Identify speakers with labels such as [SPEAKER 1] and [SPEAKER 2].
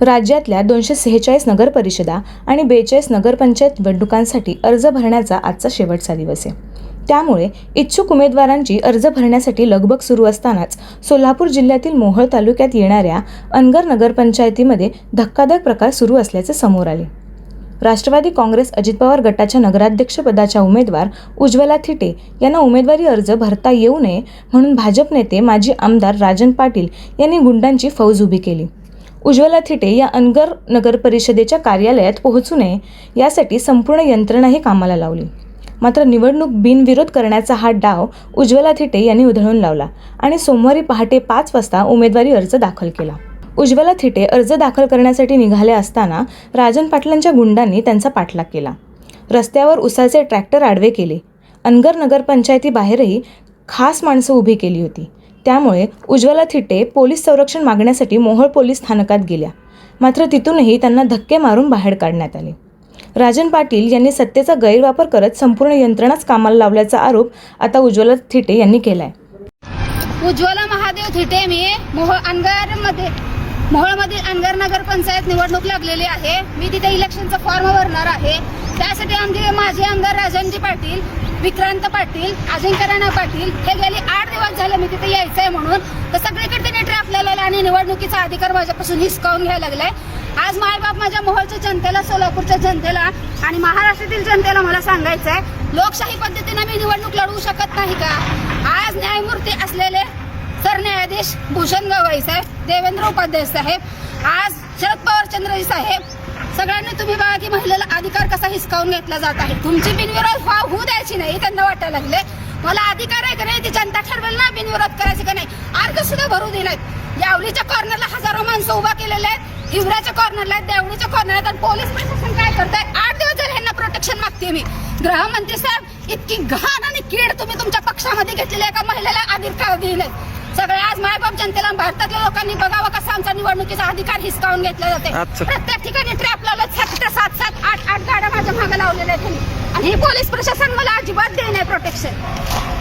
[SPEAKER 1] राज्यातल्या दोनशे सेहेचाळीस नगरपरिषदा आणि बेचाळीस नगरपंचायत निवडणुकांसाठी अर्ज भरण्याचा आजचा शेवटचा दिवस आहे. त्यामुळे इच्छुक उमेदवारांची अर्ज भरण्यासाठी लगबग सुरू असतानाच सोलापूर जिल्ह्यातील मोहोळ तालुक्यात येणाऱ्या अनगर नगरपंचायतीमध्ये धक्कादायक प्रकार सुरू असल्याचे समोर आले. राष्ट्रवादी काँग्रेस अजित पवार गटाच्या नगराध्यक्षपदाच्या उमेदवार उज्ज्वला थिटे यांना उमेदवारी अर्ज भरता येऊ नये म्हणून भाजप नेते माजी आमदार राजन पाटील यांनी गुंडांची फौज उभी केली. उज्ज्वला थिटे या अनगर नगर परिषदेच्या कार्यालयात पोहोचू नये यासाठी संपूर्ण यंत्रणाही कामाला लावली. मात्र निवडणूक बिनविरोध करण्याचा हा डाव उज्ज्वला थिटे यांनी उधळून लावला आणि सोमवारी पहाटे पाच वाजता उमेदवारी अर्ज दाखल केला. उज्ज्वला थिटे अर्ज दाखल करण्यासाठी निघाले असताना राजन पाटलांच्या गुंडांनी त्यांचा पाठलाग केला. रस्त्यावर उसाचे ट्रॅक्टर आडवे केले. अनगर नगरपंचायतीबाहेरही खास माणसं उभी केली होती. त्यामुळे उज्ज्वला थिटे पोलीस संरक्षण मागण्यासाठी मोहोळ पोलीस स्थानकात गेल्या. मात्र तिथूनही त्यांना धक्के मारून बाहेर काढण्यात आले. राजन पाटील यांनी सत्तेचा गैरवापर करत संपूर्ण यंत्रणाच कामाला लावल्याचा आरोप आता उज्ज्वला थिटे यांनी केला आहे
[SPEAKER 2] उज्ज्वला महादेव थिटे मी मोहोळ अनगारमध्ये मोहोळमधील अनगर नगर पंचायत निवडणूक लागलेली आहे. मी तिथे इलेक्शनचा फॉर्म भरणार आहे. त्यासाठी आमचे माजी आमदार राजनजी पाटील विक्रांत पाटील अजिंक्य राणा पाटील हे गेले आठ दिवस झाले मी तिथे यायचंय म्हणून. तर सगळीकडे त्यांनी ट्रॅप लावलेला आणि निवडणुकीचा अधिकार माझ्यापासून हिसकावून घ्यायला लागलाय. आज मायबाप माझ्या मोहोळच्या जनतेला सोलापूरच्या जनतेला आणि महाराष्ट्रातील जनतेला मला सांगायचं आहे लोकशाही पद्धतीने मी निवडणूक लढवू शकत नाही का? आज न्यायमूर्ती असलेले सरन्यायाधीश भूषण गवई साहेब देवेंद्र उपाध्याय साहेब आज शरद पवार चंद्रजी साहेब सगळ्यांनी तुम्ही बघा की महिलेला अधिकार कसा हिसकावून घेतला जात आहे. तुमची बिनविरोध व्हा होऊ द्यायची नाही त्यांना वाटायला लागले. मला अधिकार आहे का नाही ती जनता ठरवेल ना बिनविरोध करायची का नाही? अर्ज सुद्धा भरू दिलेत यावलीच्या कॉर्नरला हजारो माणसं उभा केलेले आहेत हिवऱ्याच्या कॉर्नरला आहेत देवळीच्या कॉर्नरला आहेत आणि पोलीस प्रशासन काय करताय? आठ दिवस झाले ह्यांना प्रोटेक्शन मागते मी. गृहमंत्री साहेब इतकी घाण आणि कीड तुम्ही तुमच्या पक्षामध्ये घेतलेली आहे का? महिलेला अधिकार दिले सगळे आज मायबाप जनतेला भारतातल्या लोकांनी बघावं कसा आमचा निवडणुकीचा अधिकार हिसकावून घेतला जाते
[SPEAKER 3] अच्छा.
[SPEAKER 2] प्रत्येक ठिकाणी ट्रॅप लावलं सात सात सात आठ आठ गाड्या माझ्या मागे लावलेल्या आहेत त्यांनी. आणि हे पोलीस प्रशासन मला अजिबात नाही प्रोटेक्शन